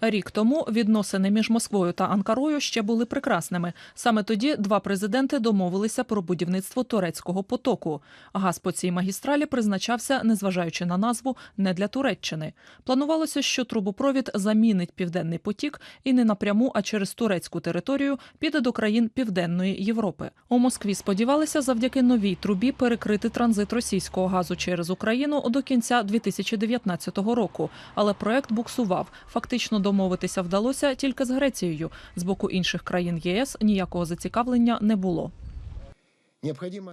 Рік тому відносини між Москвою та Анкарою ще були прекрасними. Саме тоді два президенти домовилися про будівництво турецького потоку. Газ по цій магістралі призначався, незважаючи на назву, не для Туреччини. Планувалося, що трубопровід замінить південний потік і не напряму, а через турецьку територію піде до країн Південної Європи. У Москві сподівалися завдяки новій трубі перекрити транзит російського газу через Україну до кінця 2019 року. Але проект буксував. Фактично домовитися вдалося тільки з Грецією. З боку інших країн ЄС ніякого зацікавлення не було.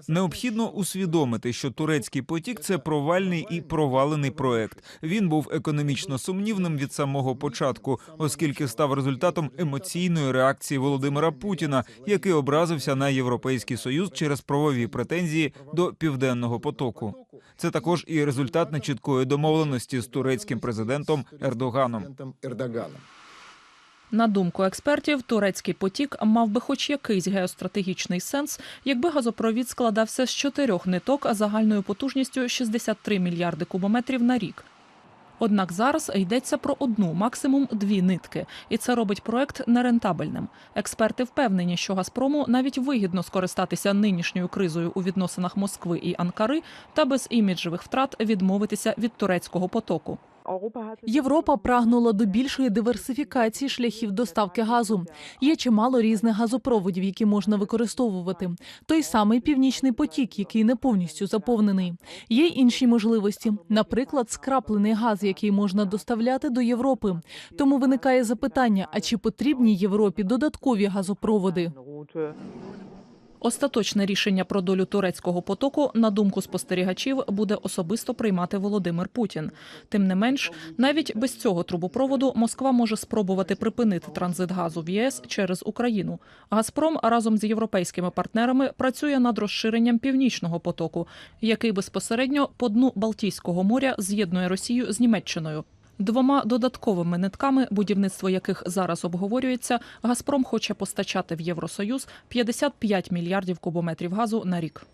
Необхідно усвідомити, що турецький потік це провальний і провалений проект. Він був економічно сумнівним від самого початку, оскільки став результатом емоційної реакції Володимира Путіна, який образився на європейський союз через правові претензії до південного потоку. Це також і результат нечіткої домовленості з турецьким президентом Ердоганом. На думку експертів, турецький потік мав би хоч якийсь геостратегічний сенс, якби газопровід складався з чотирьох ниток загальною потужністю 63 мільярди кубометрів на рік. Однак зараз йдеться про одну, максимум дві нитки, і це робить проект нерентабельним. Експерти впевнені, що Газпрому навіть вигідно скористатися нинішньою кризою у відносинах Москви і Анкари та без іміджевих втрат відмовитися від турецького потоку. Європа прагнула до більшої диверсифікації шляхів доставки газу. Є чимало різних газопроводів, які можна використовувати. Той самий північний потік, який не повністю заповнений. Є інші можливості, наприклад, скраплений газ, який можна доставляти до Європи. Тому виникає запитання: а чи потрібні Європі додаткові газопроводи? Остаточне рішення про долю турецького потоку, на думку спостерігачів, буде особисто приймати Володимир Путін. Тим не менш, навіть без цього трубопроводу Москва може спробувати припинити транзит газу в ЄС через Україну. Газпром разом з європейськими партнерами працює над розширенням північного потоку, який безпосередньо по дну Балтійського моря з'єднує Росію з Німеччиною. Двома додатковими нитками, будівництво яких зараз обговорюється, Газпром хоче постачати в Євросоюз 55 мільярдів кубометрів газу на рік.